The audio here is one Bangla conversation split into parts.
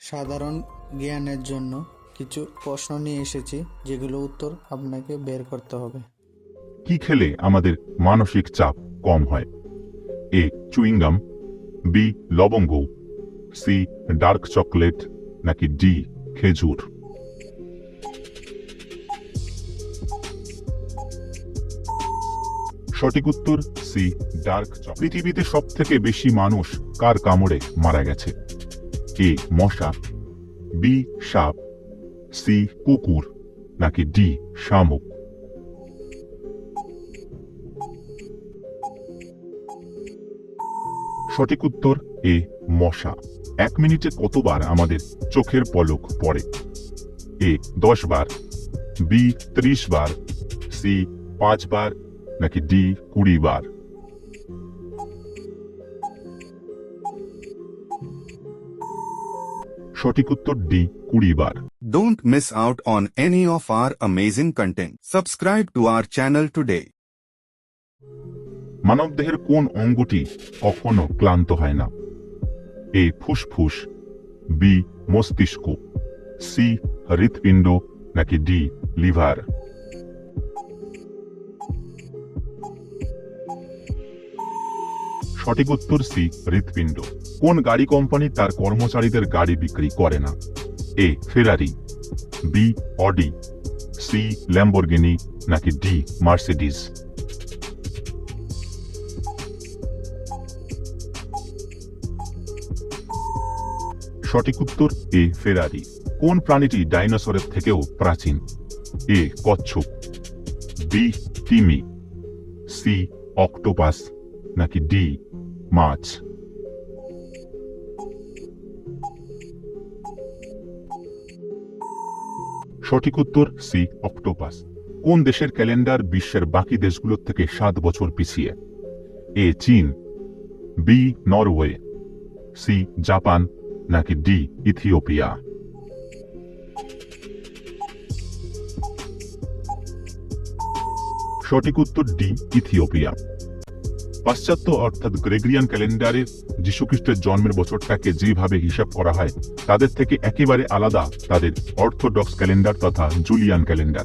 সাধারণ জ্ঞানের জন্য কিছু প্রশ্ন নিয়ে এসেছি, যেগুলো উত্তর আপনাকে বের করতে হবে। কি খেলে আমাদের মানসিক চাপ কম হয়? এ, চুইংগাম, বি, লবঙ্গ, সি, ডার্ক চকলেট, নাকি ডি, খেজুর? সঠিক উত্তর, সি, ডার্ক পৃথিবীতে সব থেকে বেশি মানুষ কার কামড়ে মারা গেছে? এ মশা? বি, সাপ। সি, কুকুর। নাকি ডি, শামুক? সঠিক উত্তর, এ, মশা। এক মিনিটে কতবার আমাদের চোখের পলক পড়ে? এ দশ বার বি ত্রিশ বার সি পাঁচ বার নাকি ডি কুড়ি বার সঠিক উত্তর ডি কুড়ি বার। Don't miss out on any of our amazing content subscribe to our channel today মানবদেহের কোন অঙ্গটি কখনো ক্লান্ত হয় না? এ ফুসফুস বি মস্তিষ্ক সি হৃৎপিণ্ড নাকি ডি লিভার? সঠিক উত্তর সি, হৃৎপিণ্ড। কোন গাড়ি কোম্পানি তার কর্মচারীদের গাড়ি বিক্রি করে না? A Ferrari B Audi C Lamborghini নাকি ডি মার্সিডিস সঠিক উত্তর, এ ফেরারি কোন প্রাণীটি ডাইনোসরের থেকেও প্রাচীন? এ, কচ্ছপ। বি তিমি। C octopus. নাকি ডি, মাছ? সঠিক উত্তর, সি, অক্টোপাস। কোন দেশের ক্যালেন্ডার বিশ্বের বাকি দেশগুলোর থেকে সাত বছর পিছিয়ে? এ, চীন, বি, নরওয়ে, সি, জাপান, নাকি ডি, ইথিওপিয়া? সঠিক উত্তর ডি, ইথিওপিয়া। পাশ্চাত্য অর্থাৎ গ্রেগরিয়ান ক্যালেন্ডারে যীশুখ্রিস্টের জন্মের বছরটাকে যেভাবে হিসাব করা হয়, তাদের থেকে একেবারে আলাদা তাদের অর্থোডক্স ক্যালেন্ডার তথা জুলিয়ান ক্যালেন্ডার।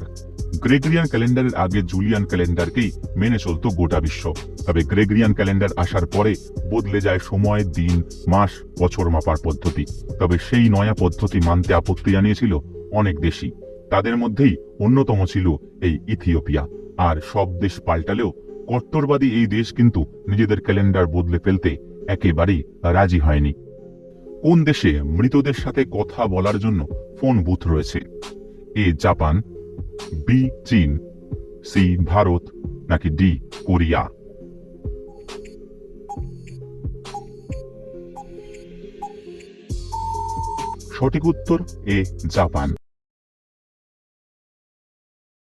গ্রেগরিয়ান ক্যালেন্ডারের আগে জুলিয়ান ক্যালেন্ডারকেই মেনে চলত গোটা বিশ্ব। তবে গ্রেগরিয়ান ক্যালেন্ডার আসার পরে বদলে যায় সময় দিন, মাস, বছর মাপার পদ্ধতি। তবে সেই নয়া পদ্ধতি মানতে আপত্তি জানিয়েছিল অনেক দেশই। তাদের মধ্যেই অন্যতম ছিল এই ইথিওপিয়া। আর সব দেশ পাল্টালেও কট্টরবাদী এই দেশ কিন্তু নিজেদের ক্যালেন্ডার বদলে ফেলতে একেবারেই রাজি হয়নি। কোন দেশে মৃতদের সাথে কথা বলার জন্য ফোন বুথ রয়েছে? এ জাপান, বি চীন, সি ভারত, নাকি ডি কোরিয়া? সঠিক উত্তর, এ জাপান।